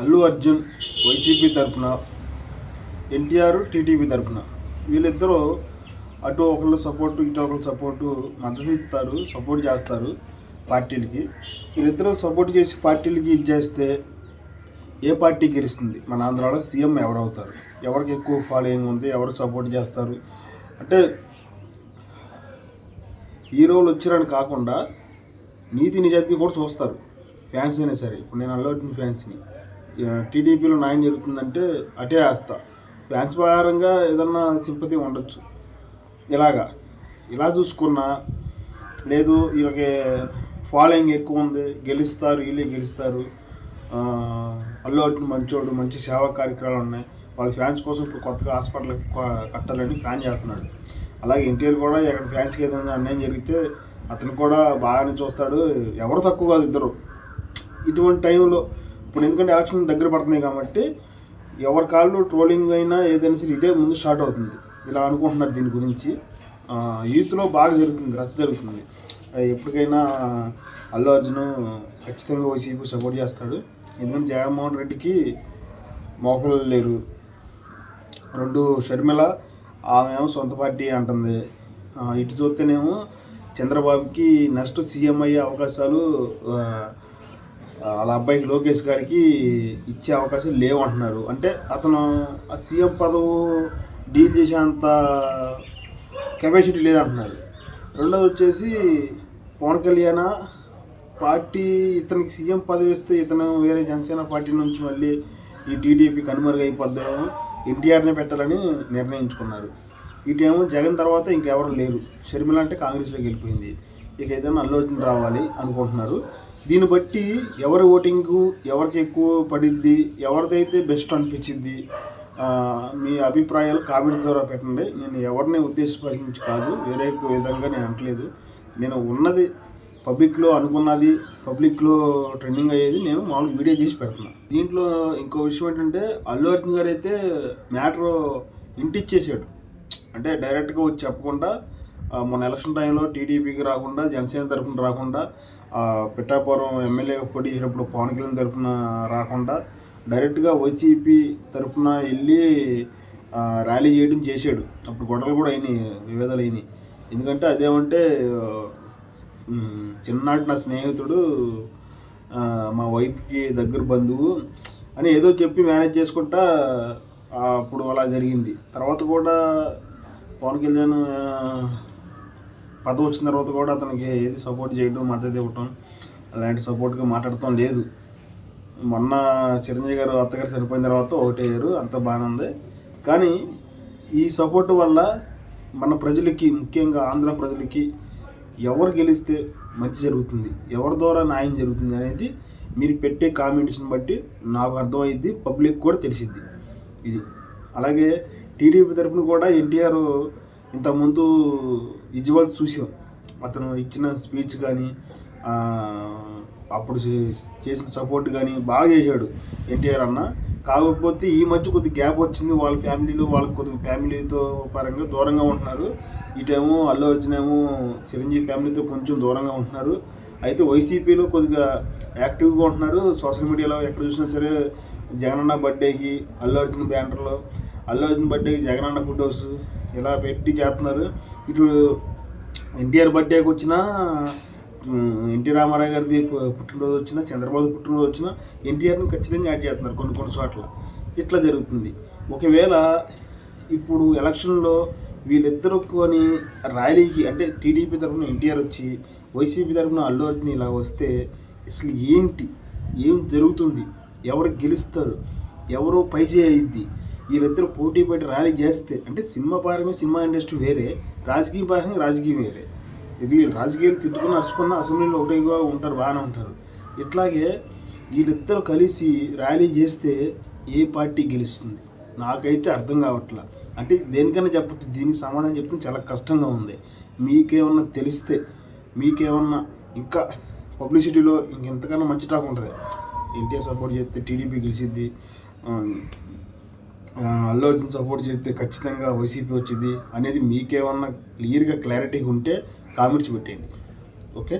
Allu Arjun YCP తరపున NTR TTP తరపున. వీళ్ళిద్దరూ అటు ఒకళ్ళు సపోర్టు ఇటు ఒకళ్ళు సపోర్టు మద్దతు ఇస్తారు సపోర్ట్ చేస్తారు పార్టీలకి. వీళ్ళిద్దరూ సపోర్ట్ చేసి పార్టీలకి ఇది చేస్తే ఏ పార్టీ గెలుస్తుంది? మన ఆంధ్రాలో సీఎం ఎవరు అవుతారు ఎవరికి ఎక్కువ ఫాలోయింగ్ ఉంది? ఎవరు సపోర్ట్ చేస్తారు? అంటే హీరోలు వచ్చారని కాకుండా నీతి నిజాయితీ కూడా చూస్తారు ఫ్యాన్స్ అయినా సరే. ఇప్పుడు నేను అల్లు అర్జున్ ఫ్యాన్స్ని. టీడీపీలో న్యాయం జరుగుతుందంటే అటే ఆస్తా. ఫ్యాన్స్ ప్రకారంగా ఏదన్నా సింపతి ఉండొచ్చు. ఇలాగా. ఇలా చూసుకున్నా లేదు వీళ్ళకి ఫాలోయింగ్ ఎక్కువ ఉంది గెలుస్తారు వీళ్ళే గెలుస్తారు. అల్లు అర్జున్ మంచోడు మంచి సేవా కార్యక్రమాలు ఉన్నాయి. వాళ్ళ ఫ్యాన్స్ కోసం ఇప్పుడు కొత్తగా హాస్పిటల్ కట్టాలని ప్లాన్ చేస్తున్నాడు. అలాగే ఎన్టీఆర్ కూడా ఎక్కడ ఫ్యాన్స్కి ఏదైనా అన్యాయం జరిగితే అతను కూడా బాగానే చూస్తాడు. ఎవరు తక్కువ కాదు ఇద్దరు. ఇటువంటి టైంలో ఇప్పుడు ఎందుకంటే ఎలక్షన్ దగ్గర పడుతున్నాయి కాబట్టి ఎవరి కాళ్ళు ట్రోలింగ్ అయినా ఏదైనా సరే ఇదే ముందు స్టార్ట్ అవుతుంది. ఇలా అనుకుంటున్నారు దీని గురించి. యూత్లో బాగా జరుగుతుంది రచ్చ జరుగుతుంది. ఎప్పటికైనా అల్లు అర్జున్ ఖచ్చితంగా వైసీపీ సపోర్ట్ చేస్తాడు. ఎందుకంటే జగన్మోహన్ రెడ్డికి మోకలు లేరు. రెండు షర్మిల ఆమె సొంత పార్టీ అంటుంది. ఇటు చూస్తేనేమో చంద్రబాబుకి నెక్స్ట్ సీఎం అయ్యే అవకాశాలు వాళ్ళ అబ్బాయికి లోకేష్ గారికి ఇచ్చే అవకాశం లేవు అంటున్నారు. అంటే అతను ఆ సీఎం పదవు డీల్ చేసేంత కెపాసిటీ లేదంటున్నారు. రెండోది వచ్చేసి పవన్ కళ్యాణ్ పార్టీ ఇతనికి సీఎం పదవి ఇస్తే ఇతను వేరే జనసేన పార్టీ నుంచి మళ్ళీ ఈ టీడీపీ కనుమరుగైపోద్దాము ఎన్టీఆర్నే పెట్టాలని నిర్ణయించుకున్నారు. ఇటేమో జగన్ తర్వాత ఇంకెవరు లేరు. షర్మిల అంటే కాంగ్రెస్లోకి వెళ్ళిపోయింది. ఇక ఏదైనా అల్లు రావాలి అనుకుంటున్నారు. దీన్ని బట్టి ఎవరి ఓటింగు ఎవరికి ఎక్కువ పడిద్ది ఎవరిదైతే బెస్ట్ అనిపించింది మీ అభిప్రాయాలు కామెంట్స్ ద్వారా పెట్టండి. నేను ఎవరిని ఉద్దేశపరించి కాదు వేరే విధంగా నేను అనట్లేదు. నేను ఉన్నది పబ్లిక్లో అనుకున్నది పబ్లిక్లో ట్రెండింగ్ అయ్యేది నేను మామూలు వీడియో చేసి పెడుతున్నాను దీంట్లో ఇంకో విషయం ఏంటంటే అల్లు అర్జున్ గారు అయితే మ్యాటర్ ఇంటిచ్చేసాడు. అంటే డైరెక్ట్గా వచ్చి చెప్పకుండా మొన్న ఎలక్షన్ టైంలో టీడీపీకి రాకుండా జనసేన తరఫున రాకుండా పిట్టాపురం పిఠాపురం ఎమ్మెల్యేగా పోటీ చేసినప్పుడు పవన్ కళ్యాణ్ తరఫున రాకుండా డైరెక్ట్గా వైసీపీ తరఫున వెళ్ళి ర్యాలీ చేయడం చేశాడు. అప్పుడు గొడవలు కూడా అయినాయి విభేదాలు అయినాయి. ఎందుకంటే అదేమంటే చిన్ననాటి నా స్నేహితుడు మా వైఫ్కి దగ్గర బంధువు అని ఏదో చెప్పి మేనేజ్ చేసుకుంటా అప్పుడు అలా జరిగింది. తర్వాత కూడా పవన్ కళ్యాణ్ పదవి వచ్చిన తర్వాత కూడా అతనికి ఏది సపోర్ట్ చేయడం మద్దతు ఇవ్వటం అలాంటి సపోర్ట్గా మాట్లాడటం లేదు. మొన్న చిరంజీవి గారు అత్తగారు చనిపోయిన తర్వాత ఓటేయారు అంత బాగానే ఉంది. కానీ ఈ సపోర్ట్ వల్ల మన ప్రజలకి ముఖ్యంగా ఆంధ్ర ప్రజలకి ఎవరు గెలిస్తే మంచి జరుగుతుంది ఎవరి ద్వారా న్యాయం జరుగుతుంది అనేది మీరు పెట్టే కామెంట్స్ని బట్టి నాకు అర్థమైద్ది పబ్లిక్ కూడా తెలిసిద్ది. ఇది. అలాగే టీడీపీ తరఫున కూడా ఎన్టీఆర్ ఇంతకుముందు ఇజ్వాల్ చూసాం అతను ఇచ్చిన స్పీచ్ కానీ అప్పుడు చేసిన సపోర్ట్ కానీ బాగా చేశాడు ఎన్టీఆర్ అన్న. కాకపోతే ఈ మధ్య కొద్ది గ్యాప్ వచ్చింది. వాళ్ళ ఫ్యామిలీలో వాళ్ళకి కొద్దిగా ఫ్యామిలీతో పరంగా దూరంగా ఉంటున్నారు. ఇటేమో అల్లు అర్జున్ ఏమో చిరంజీవి ఫ్యామిలీతో కొంచెం దూరంగా ఉంటున్నారు. అయితే వైసీపీలో కొద్దిగా యాక్టివ్గా ఉంటున్నారు. సోషల్ మీడియాలో ఎక్కడ చూసినా సరే జగనన్న బర్త్డేకి అల్లు అర్జున్ బ్యానర్లో అల్లు అర్జున్ బర్త్డేకి జగనన్న ఫొటోస్ ఇలా పెట్టి చేస్తున్నారు. ఇటు ఎన్టీఆర్ బర్త్డేకి వచ్చినా ఎన్టీ రామారావు గారిది పుట్టినరోజు వచ్చినా చంద్రబాబు పుట్టినరోజు వచ్చినా ఎన్టీఆర్ని ఖచ్చితంగా యాడ్ చేస్తున్నారు కొన్ని కొన్ని చోట్ల. ఇట్లా జరుగుతుంది. ఒకవేళ ఇప్పుడు ఎలక్షన్లో వీళ్ళిద్దరు కొని ర్యాలీకి అంటే టీడీపీ తరఫున ఎన్టీఆర్ వచ్చి వైసీపీ తరఫున అల్లు అర్జున్ ఇలా వస్తే అసలు ఏంటి? ఏం జరుగుతుంది? ఎవరు గెలుస్తారు? ఎవరు పైచేయిద్ది వీళ్ళిద్దరు పోటీ పెట్టి ర్యాలీ చేస్తే అంటే సినిమా పరంగా సినిమా ఇండస్ట్రీ వేరే రాజకీయ పరంగా రాజకీయం వేరే. ఇది రాజకీయాలు తిట్టుకుని నడుచుకున్న అసెంబ్లీలో ఒకటిగా ఉంటారు బాగానే ఉంటారు. ఇట్లాగే వీళ్ళిద్దరు కలిసి ర్యాలీ చేస్తే ఏ పార్టీ గెలుస్తుంది? నాకైతే అర్థం కావట్లా. అంటే దేనికైనా చెప్పచ్చు దీనికి సమాధానం చెప్తే చాలా కష్టంగా ఉంది. మీకేమన్నా తెలిస్తే మీకేమన్నా ఇంకా పబ్లిసిటీలో ఇంకెంతకన్నా మంచి టాక్ ఉంటుంది. ఎన్టీఆర్ సపోర్ట్ చేస్తే టీడీపీ గెలిచిద్ది అల్లు అర్జున్ సపోర్ట్ చేస్తే ఖచ్చితంగా వైసీపీ వచ్చింది అనేది మీకేమన్నా క్లియర్గా క్లారిటీగా ఉంటే కామెంట్స్ పెట్టేయండి ఓకే?